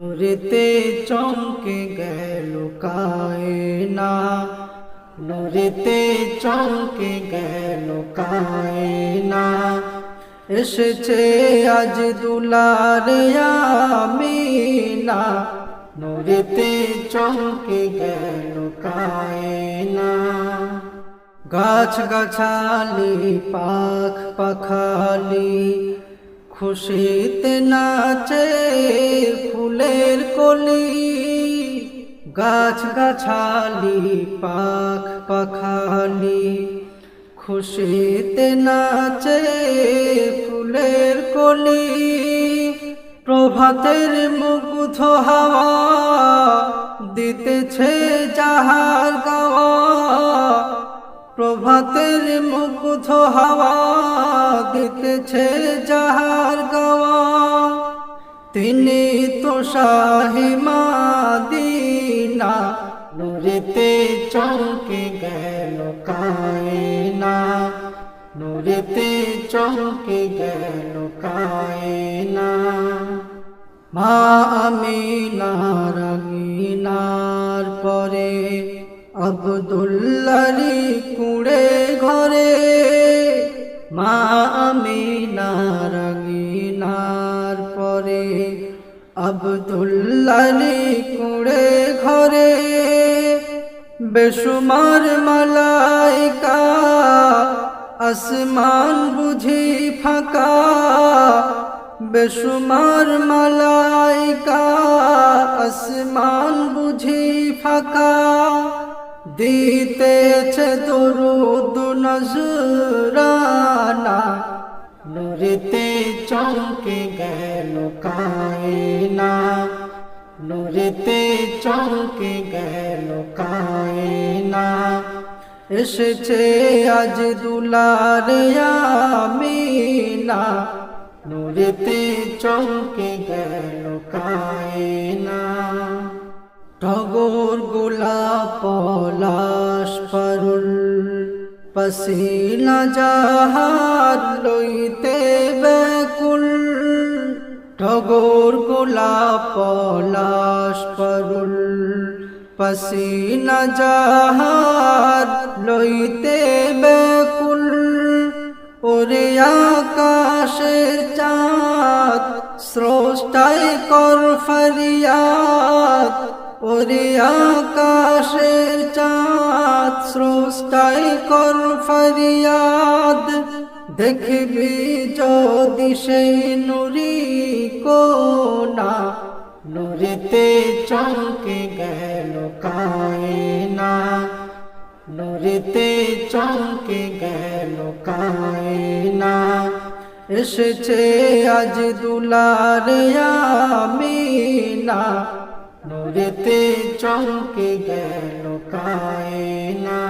নুরেতে চমকে গেল কায়না। নুরেতে চমকে গেল কায়না। এসেছে আজ দুলারে আমিনা। নুরেতে চমকে গেল কায়না। গাছ গাছালি, পাখ পাখালি খুশিতে নাচে ফুলের কলি গাছ গাছালি পাখ পাখালি। খুশিতে নাচে ফুলের কলি, প্রভাতের মুগ্ধ হাওয়া দিতেছে যাহার গাওয়া। প্রভাতের মুগ্ধ হাওয়া দিতেছে যাহার গাওয়া। তিনি তো শাহি মাদিনা, নুরেতে চমকে গেল কায়না। নুরেতে চমকে গেল কায়না। মা আমিনার আবদুল্লারি কুড়ে ঘরে, মা আমিনার আমিনার পরে। আবদুল্লারি কুড়ে ঘরে বেসুমার মালাইকা, আসমান বুঝি ফাঁকা। বেসুমার মালাইকা, আসমান বুঝি ফাঁকা। দিতেছে দরুদ নজরানা, নুরেতে চমকে গেল কায়না। নুরেতে চমকে গেল কায়না। এসেছে আজ দুলারে আমিনা, নুরেতে চমকে গেল কায়না। টগর গোলাপ পলাশ পারুল। পসিনা যাহার লইতে ব্যাকুল। টগর গোলাপ পলাশ পারুল। পসিনা যাহার লইতে ব্যাকুল। ওরে আকাশের চাঁদ, স্রষ্টায় কর ফরিয়াদ। ওরে আকাশের চাঁদ স্রষ্টায় কর ফরিয়াদ। দেখবি যদি সেই নুরি কোনা নুরেতে চমকে গেল কায়না। নুরেতে চমকে গেল কায়না। এসেছে আজ দুলারে আমিনা নুরেতে চমকে গেল কায়না।